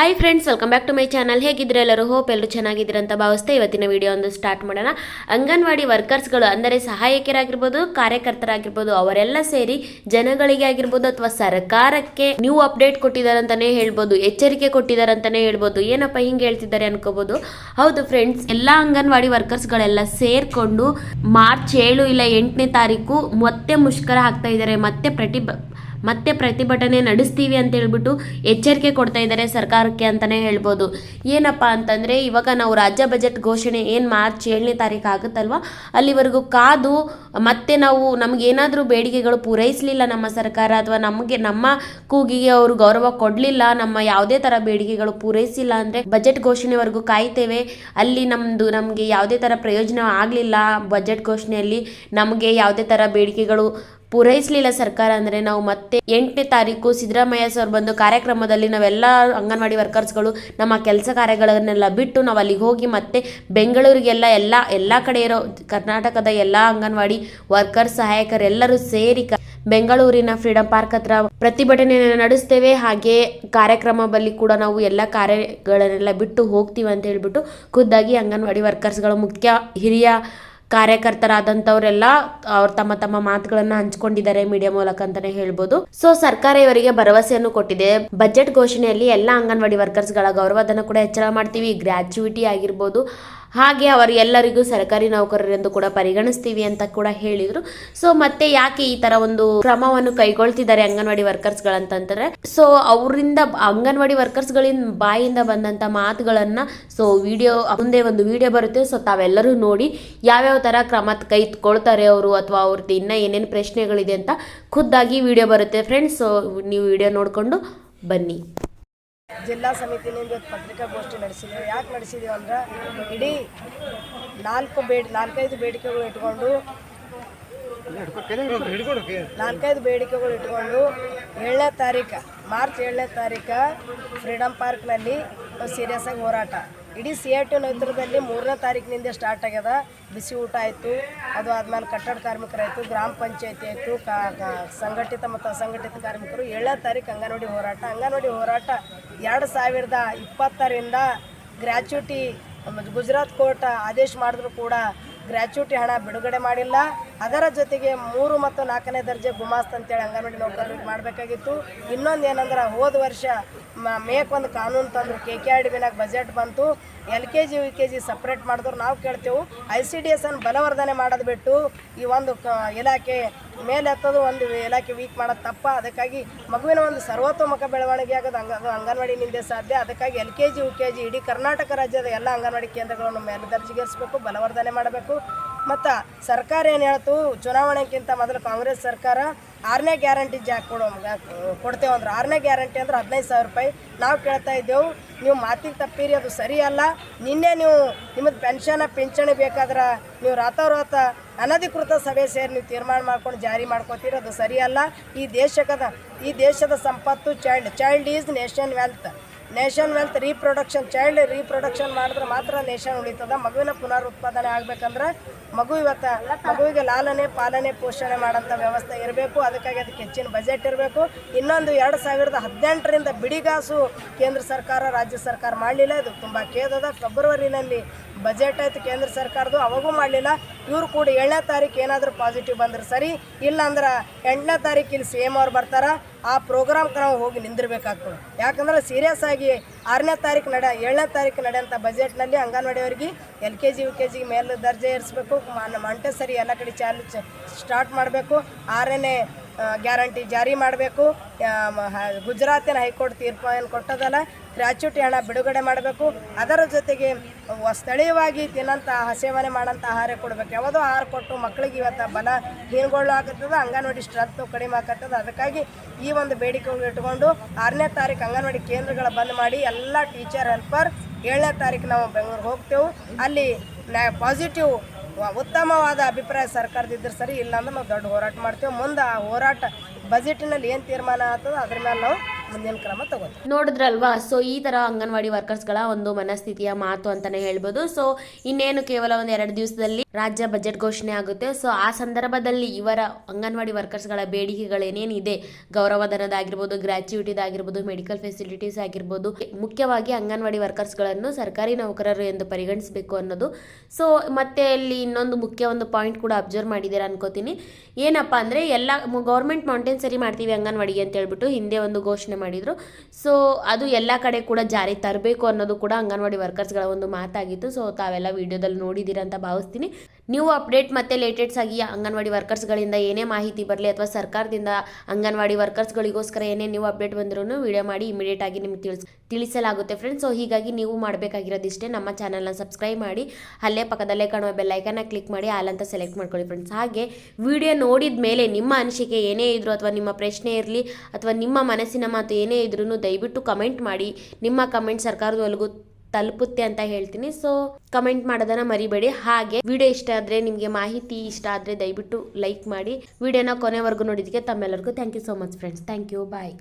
Hi friends welcome back to my channel ಹೇಗಿದ್ರೆ ಎಲ್ಲರೂ? Hope ಎಲ್ಲರೂ ಚೆನ್ನಾಗಿದ್ದೀರ ಅಂತ ಭಾವಿಸ್ತಾ ಇವತ್ತಿನ ವಿಡಿಯೋ ಒಂದು ಸ್ಟಾರ್ಟ್ ಮಾಡೋಣ. ಅಂಗನವಾಡಿ ವರ್ಕರ್ಸ್ಗಳು ಅಂದರೆ ಸಹಾಯಕರಾಗಿರ್ಬೋದು ಕಾರ್ಯಕರ್ತರಾಗಿರ್ಬೋದು, ಅವರೆಲ್ಲ ಸೇರಿ ಜನಗಳಿಗೆ ಆಗಿರ್ಬೋದು ಅಥವಾ ಸರ್ಕಾರಕ್ಕೆ ನ್ಯೂ ಅಪ್ಡೇಟ್ ಕೊಟ್ಟಿದ್ದಾರೆ ಅಂತಾನೆ ಹೇಳ್ಬೋದು, ಎಚ್ಚರಿಕೆ ಕೊಟ್ಟಿದ್ದಾರೆ ಅಂತಾನೆ ಹೇಳ್ಬೋದು, ಏನಪ್ಪ ಹಿಂಗೆ ಹೇಳ್ತಿದ್ದಾರೆ ಅನ್ಕೋಬಹುದು ಹೌದು ಫ್ರೆಂಡ್ಸ್ ಎಲ್ಲ ಅಂಗನವಾಡಿ ವರ್ಕರ್ಸ್ಗಳೆಲ್ಲ ಸೇರಿಕೊಂಡು ಮಾರ್ಚ್ ಏಳು ಇಲ್ಲ ಎಂಟನೇ ತಾರೀಕು ಮತ್ತೆ ಮುಷ್ಕರ ಹಾಕ್ತಾ ಇದ್ದಾರೆ, ಮತ್ತೆ ಪ್ರತಿಭ ಮತ್ತೆ ಪ್ರತಿಭಟನೆ ನಡೆಸ್ತೀವಿ ಅಂತ ಹೇಳ್ಬಿಟ್ಟು ಎಚ್ಚರಿಕೆ ಕೊಡ್ತಾ ಇದ್ದಾರೆ ಸರ್ಕಾರಕ್ಕೆ ಅಂತಾನೆ ಹೇಳ್ಬೋದು. ಏನಪ್ಪ ಅಂತಂದ್ರೆ, ಇವಾಗ ನಾವು ರಾಜ್ಯ ಬಜೆಟ್ ಘೋಷಣೆ ಏನು ಮಾರ್ಚ್ ಏಳನೇ ತಾರೀಕು ಆಗುತ್ತಲ್ವಾ? ಅಲ್ಲಿವರೆಗೂ ಕಾದು ಮತ್ತೆ ನಾವು ನಮ್ಗೆ ಏನಾದರೂ ಬೇಡಿಕೆಗಳು ಪೂರೈಸಲಿಲ್ಲ ನಮ್ಮ ಸರ್ಕಾರ ಅಥವಾ ನಮಗೆ ನಮ್ಮ ಕೂಗಿಗೆ ಅವರು ಗೌರವ ಕೊಡಲಿಲ್ಲ, ನಮ್ಮ ಯಾವುದೇ ಥರ ಬೇಡಿಕೆಗಳು ಪೂರೈಸಿಲ್ಲ ಅಂದರೆ ಬಜೆಟ್ ಘೋಷಣೆವರೆಗೂ ಕಾಯ್ತೇವೆ. ಅಲ್ಲಿ ನಮ್ಮದು ನಮಗೆ ಯಾವುದೇ ಥರ ಪ್ರಯೋಜನ ಆಗಲಿಲ್ಲ ಬಜೆಟ್ ಘೋಷಣೆಯಲ್ಲಿ. ನಮಗೆ ಯಾವುದೇ ಥರ ಬೇಡಿಕೆಗಳು ಪೂರೈಸಲಿಲ್ಲ ಸರ್ಕಾರ ಅಂದರೆ ನಾವು ಮತ್ತೆ ಎಂಟನೇ ತಾರೀಕು ಸಿದ್ದರಾಮಯ್ಯ ಸರ್ ಬಂದು ಕಾರ್ಯಕ್ರಮದಲ್ಲಿ ನಾವೆಲ್ಲ ಅಂಗನವಾಡಿ ವರ್ಕರ್ಸ್ಗಳು ನಮ್ಮ ಕೆಲಸ ಕಾರ್ಯಗಳನ್ನೆಲ್ಲ ಬಿಟ್ಟು ನಾವು ಅಲ್ಲಿಗೆ ಹೋಗಿ ಮತ್ತೆ ಬೆಂಗಳೂರಿಗೆಲ್ಲ ಎಲ್ಲ ಎಲ್ಲ ಕಡೆ ಇರೋ ಕರ್ನಾಟಕದ ಎಲ್ಲ ಅಂಗನವಾಡಿ ವರ್ಕರ್ಸ್ ಸಹಾಯಕರೆಲ್ಲರೂ ಸೇರಿ ಬೆಂಗಳೂರಿನ ಫ್ರೀಡಂ ಪಾರ್ಕ್ ಹತ್ರ ಪ್ರತಿಭಟನೆ ನಡೆಸ್ತೇವೆ. ಹಾಗೆ ಕಾರ್ಯಕ್ರಮದಲ್ಲಿ ಕೂಡ ನಾವು ಎಲ್ಲ ಕಾರ್ಯಗಳನ್ನೆಲ್ಲ ಬಿಟ್ಟು ಹೋಗ್ತೀವಿ ಅಂತ ಹೇಳ್ಬಿಟ್ಟು ಖುದ್ದಾಗಿ ಅಂಗನವಾಡಿ ವರ್ಕರ್ಸ್ಗಳು ಮುಖ್ಯ ಹಿರಿಯ ಕಾರ್ಯಕರ್ತರಾದಂಥವರೆಲ್ಲ ಅವ್ರು ತಮ್ಮ ತಮ್ಮ ಮಾತುಗಳನ್ನ ಹಂಚ್ಕೊಂಡಿದ್ದಾರೆ ಮೀಡಿಯಾ ಮೂಲಕ ಅಂತಾನೆ ಹೇಳ್ಬೋದು. ಸೊ ಸರ್ಕಾರ ಇವರಿಗೆ ಭರವಸೆಯನ್ನು ಕೊಟ್ಟಿದೆ. ಬಜೆಟ್ ಘೋಷಣೆಯಲ್ಲಿ ಎಲ್ಲ ಅಂಗನವಾಡಿ ವರ್ಕರ್ಸ್ಗಳ ಗೌರವಧನ ಕೂಡ ಹೆಚ್ಚಳ ಮಾಡ್ತೀವಿ. ಗ್ರ್ಯಾಚುಯಿಟಿ ಆಗಿರ್ಬೋದು. ಹಾಗೆ ಅವರು ಎಲ್ಲರಿಗೂ ಸರ್ಕಾರಿ ನೌಕರರೆಂದು ಕೂಡ ಪರಿಗಣಿಸ್ತೀವಿ ಅಂತ ಕೂಡ ಹೇಳಿದರು. ಸೊ ಮತ್ತೆ ಯಾಕೆ ಈ ತರ ಒಂದು ಕ್ರಮವನ್ನು ಕೈಗೊಳ್ತಿದ್ದಾರೆ ಅಂಗನವಾಡಿ ವರ್ಕರ್ಸ್ಗಳಂತಂದ್ರೆ? ಸೊ ಅವರಿಂದ ಅಂಗನವಾಡಿ ವರ್ಕರ್ಸ್ಗಳಿಂದ ಬಾಯಿಂದ ಬಂದಂತ ಮಾತುಗಳನ್ನ ಸೊ ವಿಡಿಯೋ ಮುಂದೆ ಒಂದು ವಿಡಿಯೋ ಬರುತ್ತೆ. ಸೊ ತಾವೆಲ್ಲರೂ ನೋಡಿ ಯಾವ್ಯಾವ ತರ ಕ್ರಮ ಕೈಗೊಳ್ತಾರೆ ಅವರು ಅಥವಾ ಅವ್ರದ್ದು ಇನ್ನ ಏನೇನು ಪ್ರಶ್ನೆಗಳಿದೆ ಅಂತ ಖುದ್ದಾಗಿ ವಿಡಿಯೋ ಬರುತ್ತೆ. ಫ್ರೆಂಡ್ಸ್ ಸೊ ನೀವು ವಿಡಿಯೋ ನೋಡಿಕೊಂಡು ಬನ್ನಿ. ಜಿಲ್ಲಾ ಸಮಿತಿಯಿಂದ ಇವತ್ತು ಪತ್ರಿಕಾಗೋಷ್ಠಿ ನಡೆಸಿದ್ದೀವಿ ಯಾಕೆ ನಡೆಸಿದ್ದೀವಿ ಅಂದ್ರೆ ಇಡೀ ನಾಲ್ಕು ಬೇಡಿ, ನಾಲ್ಕೈದು ಬೇಡಿಕೆಗಳು ಇಟ್ಕೊಂಡು ನಾಲ್ಕೈದು ಬೇಡಿಕೆಗಳು ಇಟ್ಕೊಂಡು ಏಳನೇ ತಾರೀಕು, ಮಾರ್ಚ್ ಏಳನೇ ತಾರೀಕು ಫ್ರೀಡಮ್ ಪಾರ್ಕ್ನಲ್ಲಿ ಸೀರಿಯಸ್ ಆಗಿ ಹೋರಾಟ. ಇಡೀ ಸಿ ಐ ಟಿ ನೇತೃತ್ವದಲ್ಲಿ ಮೂರನೇ ತಾರೀಕಿನಿಂದ ಸ್ಟಾರ್ಟ್ ಆಗ್ಯದ. ಬಿಸಿ ಊಟ ಆಯಿತು, ಅದು ಆದ್ಮೇಲೆ ಕಟ್ಟಡ ಕಾರ್ಮಿಕರಾಯಿತು, ಗ್ರಾಮ ಪಂಚಾಯತಿ ಆಯಿತು ಸಂಘಟಿತ ಮತ್ತು ಅಸಂಘಟಿತ ಕಾರ್ಮಿಕರು ಏಳನೇ ತಾರೀಕು ಅಂಗನವಾಡಿ ಹೋರಾಟ. ಅಂಗನವಾಡಿ ಹೋರಾಟ ಎರಡು ಸಾವಿರದ ಇಪ್ಪತ್ತರಿಂದ ಗ್ರ್ಯಾಚ್ಯುಟಿ ಗುಜರಾತ್ ಕೋರ್ಟ್ ಆದೇಶ ಮಾಡಿದ್ರು ಕೂಡ ಗ್ರ್ಯಾಚ್ಯುಟಿ ಹಣ ಬಿಡುಗಡೆ ಮಾಡಿಲ್ಲ. ಅದರ ಜೊತೆಗೆ ಮೂರು ಮತ್ತು ನಾಲ್ಕನೇ ದರ್ಜೆ ಗುಮಾಸ್ತ ಅಂತೇಳಿ ಅಂಗನವಾಡಿ ನೌಕರರಿಗೆ ಮಾಡಬೇಕಾಗಿತ್ತು. ಇನ್ನೊಂದು ಏನಂದ್ರೆ ಹೋದ ವರ್ಷ ಮೇಕ್ ಒಂದು ಕಾನೂನು ತಂದರು. ಕೆ ಕೆ ಆರ್ ಡಿ ಬಿನಾಗ ಬಜೆಟ್ ಬಂತು. L K G, U K G separate ಮಾಡಿದ್ರು. ನಾವು ಕೇಳ್ತೇವೆ, ಐ ಸಿ ಡಿ ಎಸ್ ಅನ್ನು ಬಲವರ್ಧನೆ ಮಾಡೋದು ಬಿಟ್ಟು ಈ ಒಂದು ಇಲಾಖೆ ಮೇಲೆ ಹತ್ತೋದು ಒಂದು ಇಲಾಖೆ ವೀಕ್ ಮಾಡೋದು ತಪ್ಪ. ಅದಕ್ಕಾಗಿ ಮಗುವಿನ ಒಂದು ಸರ್ವತೋಮುಖ ಬೆಳವಣಿಗೆ ಆಗೋದು ಅಂಗ, ಅದು ಅಂಗನವಾಡಿನಿಂದ ಸಾಧ್ಯ. ಅದಕ್ಕಾಗಿ L K G, U K G ಇಡೀ ಕರ್ನಾಟಕ ರಾಜ್ಯದ ಎಲ್ಲ ಅಂಗನವಾಡಿ ಕೇಂದ್ರಗಳನ್ನು ಮೇಲ್ದರ್ಜೆಗೇರಿಸಬೇಕು, ಬಲವರ್ಧನೆ ಮಾಡಬೇಕು. ಮತ್ತು ಸರ್ಕಾರ ಏನು ಹೇಳ್ತು ಚುನಾವಣೆಗಿಂತ ಮೊದಲು ಕಾಂಗ್ರೆಸ್ ಸರ್ಕಾರ ಆರನೇ ಗ್ಯಾರಂಟಿ ಜಾಕ್ ಕೊಡೋ ಕೊಡ್ತೇವೆ ಅಂದ್ರೆ. ಆರನೇ ಗ್ಯಾರಂಟಿ ಅಂದ್ರೆ ಹದಿನೈದು ಸಾವಿರ ರೂಪಾಯಿ. ನಾವು ಕೇಳ್ತಾ ಇದ್ದೆವು, ನೀವು ಮಾತಿಗೆ ತಪ್ಪಿರಿ, ಅದು ಸರಿ ಅಲ್ಲ ನಿನ್ನೆ ನೀವು ನಿಮ್ಮದು ಪೆನ್ಷನ್, ಪಿಂಚಣಿ ಬೇಕಾದ್ರೆ ನೀವು ರಾತೋರಾತ ಅನಧಿಕೃತ ಸಭೆ ಸೇರಿ ನೀವು ತೀರ್ಮಾನ ಮಾಡ್ಕೊಂಡು ಜಾರಿ ಮಾಡ್ಕೋತೀರಿ, ಅದು ಸರಿ ಅಲ್ಲ ಈ ದೇಶಕದ, ಈ ದೇಶದ ಸಂಪತ್ತು child child is nation wealth. Nation wealth reproduction, child reproduction ಮಾಡಿದ್ರೆ ಮಾತ್ರ ನೇಷನ್ ಉಳಿತದ. ಮಗುವಿನ ಪುನರುತ್ಪಾದನೆ ಆಗ್ಬೇಕಂದ್ರೆ ಮಗು ಇವತ್ತು ಮಗುವಿಗೆ ಲಾಲನೆ, ಪಾಲನೆ, ಪೋಷಣೆ ಮಾಡೋಂಥ ವ್ಯವಸ್ಥೆ ಇರಬೇಕು. ಅದಕ್ಕಾಗಿ ಅದಕ್ಕೆ ಹೆಚ್ಚಿನ ಬಜೆಟ್ ಇರಬೇಕು. ಇನ್ನೊಂದು ಎರಡು ಸಾವಿರದ ಹದಿನೆಂಟರಿಂದ ಬಿಡಿಗಾಸು ಕೇಂದ್ರ ಸರ್ಕಾರ, ರಾಜ್ಯ ಸರ್ಕಾರ ಮಾಡಲಿಲ್ಲ. ಇದು ತುಂಬ ಖೇದದ ಫೆಬ್ರವರಿನಲ್ಲಿ ಬಜೆಟ್ ಆಯ್ತು ಕೇಂದ್ರ ಸರ್ಕಾರದ್ದು, ಅವಾಗೂ ಮಾಡಲಿಲ್ಲ. ಇವರು ಕೂಡ ಏಳನೇ ತಾರೀಕು ಏನಾದರೂ ಪಾಸಿಟಿವ್ ಬಂದ್ರೆ ಸರಿ, ಇಲ್ಲಾಂದ್ರೆ ಎಂಟನೇ ತಾರೀಕು ಇಲ್ಲಿ ಸಿ ಎಂ ಅವ್ರು ಬರ್ತಾರೆ, ಆ ಪ್ರೋಗ್ರಾಮ್ಗೆ ನಾವು ಹೋಗಿ ನಿಂದಿರಬೇಕಾಗ್ತದೆ. ಯಾಕಂದ್ರೆ ಸೀರಿಯಸ್ ಆಗಿ ಆರನೇ ತಾರೀಕು ನಡೆ, ಏಳನೇ ತಾರೀಕು ನಡೆಯಂಥ ಬಜೆಟ್ನಲ್ಲಿ ಅಂಗನವಾಡಿಯವರಿಗೆ L K G U K ಜಿಗೆ ಮೇಲೆ ದರ್ಜೆ ಏರಿಸಬೇಕು. ಮಂಟೆಸರಿ ಎಲ್ಲ ಕಡೆ ಚಾಲು ಸ್ಟಾರ್ಟ್ ಮಾಡಬೇಕು. ಆರನೇ ಗ್ಯಾರಂಟಿ ಜಾರಿ ಮಾಡಬೇಕು. ಗುಜರಾತಿನ ಹೈಕೋರ್ಟ್ ತೀರ್ಪು ಏನು ಕೊಟ್ಟದಲ್ಲ ಗ್ರ್ಯಾಚ್ಯುಟಿ ಹಣ ಬಿಡುಗಡೆ ಮಾಡಬೇಕು. ಅದರ ಜೊತೆಗೆ ಸ್ಥಳೀಯವಾಗಿ ತಿನ್ನಂಥ ಸೇವನೆ ಮಾಡೋಂಥ ಆಹಾರ ಕೊಡಬೇಕು. ಯಾವುದೋ ಆಹಾರ ಕೊಟ್ಟು ಮಕ್ಕಳಿಗೆ ಇವತ್ತು ಬಲ ಹೀನಗೊಳ್ಳು ಆಗತ್ತದ, ಅಂಗನವಾಡಿ ಸ್ಟ್ರೆಂತ್ ಕಡಿಮೆ ಆಗತ್ತದ. ಅದಕ್ಕಾಗಿ ಈ ಒಂದು ಬೇಡಿಕೆಗಳು ಇಟ್ಕೊಂಡು ಆರನೇ ತಾರೀಕು ಅಂಗನವಾಡಿ ಕೇಂದ್ರಗಳ ಬಂದ್ ಮಾಡಿ ಎಲ್ಲ ಟೀಚರ್, ಹೆಲ್ಪರ್ ಏಳನೇ ತಾರೀಕು ನಾವು ಬೆಂಗಳೂರಿಗೆ ಹೋಗ್ತೇವೆ. ಅಲ್ಲಿ ಪಾಸಿಟಿವ್ ಉತ್ತಮವಾದ ಅಭಿಪ್ರಾಯ ಸರ್ಕಾರದಿದ್ರೆ ಸರಿ ಇಲ್ಲ ಅಂದ್ರೆ ನಾವು ದೊಡ್ಡ ಹೋರಾಟ ಮಾಡ್ತೇವೆ. ಮುಂದೆ ಆ ಹೋರಾಟ ಬಜೆಟಿನಲ್ಲಿ ಏನು ತೀರ್ಮಾನ ಆಗ್ತದೆ ಅದ್ರ ಮೇಲೆ ನಾವು ಮುಂದಿನ ಕ್ರಮ ತಗೋತೀವಿ. ನೋಡಿದ್ರಲ್ವಾ? ಸೊ ಈ ತರ ಅಂಗನವಾಡಿ ವರ್ಕರ್ಸ್ಗಳ ಒಂದು ಮನಸ್ಥಿತಿಯ ಮಾತು ಅಂತಾನೆ ಹೇಳ್ಬೋದು. ಸೊ ಇನ್ನೇನು ಕೇವಲ ಒಂದು ಎರಡು ದಿವಸದಲ್ಲಿ ರಾಜ್ಯ ಬಜೆಟ್ ಘೋಷಣೆ ಆಗುತ್ತೆ. ಸೊ ಆ ಸಂದರ್ಭದಲ್ಲಿ ಇವರ ಅಂಗನವಾಡಿ ವರ್ಕರ್ಸ್ಗಳ ಬೇಡಿಕೆಗಳೇನೇನಿದೆ? ಗೌರವಧನದಾಗಿರ್ಬೋದು ಆಗಿರ್ಬೋದು ಮೆಡಿಕಲ್ ಫೆಸಿಲಿಟೀಸ್ ಆಗಿರ್ಬೋದು, ಮುಖ್ಯವಾಗಿ ಅಂಗನವಾಡಿ ವರ್ಕರ್ಸ್ಗಳನ್ನು ಸರ್ಕಾರಿ ನೌಕರರು ಎಂದು ಪರಿಗಣಿಸಬೇಕು ಅನ್ನೋದು. ಸೊ ಮತ್ತೆ ಇಲ್ಲಿ ಇನ್ನೊಂದು ಮುಖ್ಯ ಒಂದು ಪಾಯಿಂಟ್ ಕೂಡ ಅಬ್ಸರ್ವ್ ಮಾಡಿದ್ದೀರಾ ಅನ್ಕೋತೀನಿ. ಏನಪ್ಪ ಅಂದರೆ, ಎಲ್ಲ ಗೌರ್ಮೆಂಟ್ ಮೌಂಟೇನ್ ಸರಿ ಮಾಡ್ತೀವಿ ಅಂಗನವಾಡಿಗೆ ಅಂತ ಹೇಳ್ಬಿಟ್ಟು ಹಿಂದೆ ಒಂದು ಘೋಷಣೆ ಮಾಡಿದರು. ಸೊ ಅದು ಎಲ್ಲ ಕಡೆ ಕೂಡ ಜಾರಿ ತರಬೇಕು ಅನ್ನೋದು ಕೂಡ ಅಂಗನವಾಡಿ ವರ್ಕರ್ಸ್ಗಳ ಒಂದು ಮಾತಾಗಿತ್ತು. ಸೊ ತಾವೆಲ್ಲ ವಿಡಿಯೋದಲ್ಲಿ ನೋಡಿದ್ದೀರಾ ಅಂತ ಭಾವಿಸ್ತೀನಿ. ನೀವು ಅಪ್ಡೇಟ್ ಮತ್ತು ಲೇಟೆಡ್ಸ್ ಆಗಿ ಅಂಗನವಾಡಿ ವರ್ಕರ್ಸ್ಗಳಿಂದ ಏನೇ ಮಾಹಿತಿ ಬರಲಿ ಅಥವಾ ಸರ್ಕಾರದಿಂದ ಅಂಗನವಾಡಿ ವರ್ಕರ್ಸ್ಗಳಿಗೋಸ್ಕರ ಏನೇ ನ್ಯೂ ಅಪ್ಡೇಟ್ ಬಂದರೂ ವಿಡಿಯೋ ಮಾಡಿ ಇಮಿಡಿಯೇಟ್ ಆಗಿ ನಿಮ್ಗೆ ತಿಳಿಸ್, ತಿಳಿಸಲಾಗುತ್ತೆ ಫ್ರೆಂಡ್ಸ್ ಸೊ ಹೀಗಾಗಿ ನೀವು ಮಾಡಬೇಕಾಗಿರೋದಿಷ್ಟೇ ನಮ್ಮ ಚಾನಲ್ನ ಸಬ್ಸ್ಕ್ರೈಬ್ ಮಾಡಿ, ಅಲ್ಲೇ ಪಕ್ಕದಲ್ಲೇ ಕಾಣುವ ಬೆಲ್ಲೈಕನ್ನ ಕ್ಲಿಕ್ ಮಾಡಿ, ಆಲ್ ಅಂತ ಸೆಲೆಕ್ಟ್ ಮಾಡ್ಕೊಳ್ಳಿ ಫ್ರೆಂಡ್ಸ್ ಹಾಗೆ ವಿಡಿಯೋ ನೋಡಿದ ಮೇಲೆ ನಿಮ್ಮ ಅನಿಸಿಕೆ ಏನೇ ಇದ್ದರೂ ಅಥವಾ ನಿಮ್ಮ ಪ್ರಶ್ನೆ ಇರಲಿ ಅಥವಾ ನಿಮ್ಮ ಮನಸ್ಸಿನ ಮಾತು ಏನೇ ಇದ್ರೂ ದಯವಿಟ್ಟು ಕಮೆಂಟ್ ಮಾಡಿ. ನಿಮ್ಮ ಕಮೆಂಟ್ ಸರ್ಕಾರದವರೆಗೂ ತಲುಪುತ್ತೆ ಅಂತ ಹೇಳ್ತೀನಿ. ಸೊ ಕಮೆಂಟ್ ಮಾಡೋದನ್ನ ಮರಿಬೇಡಿ. ಹಾಗೆ ವಿಡಿಯೋ ಇಷ್ಟ ಆದ್ರೆ, ನಿಮಗೆ ಮಾಹಿತಿ ಇಷ್ಟ ಆದ್ರೆ ದಯವಿಟ್ಟು ಲೈಕ್ ಮಾಡಿ. ವಿಡಿಯೋನ ಕೊನೆವರೆಗೂ ನೋಡಿದ್ದಕ್ಕೆ ತಮ್ಮೆಲ್ಲರಿಗೂ thank you so much friends thank you bye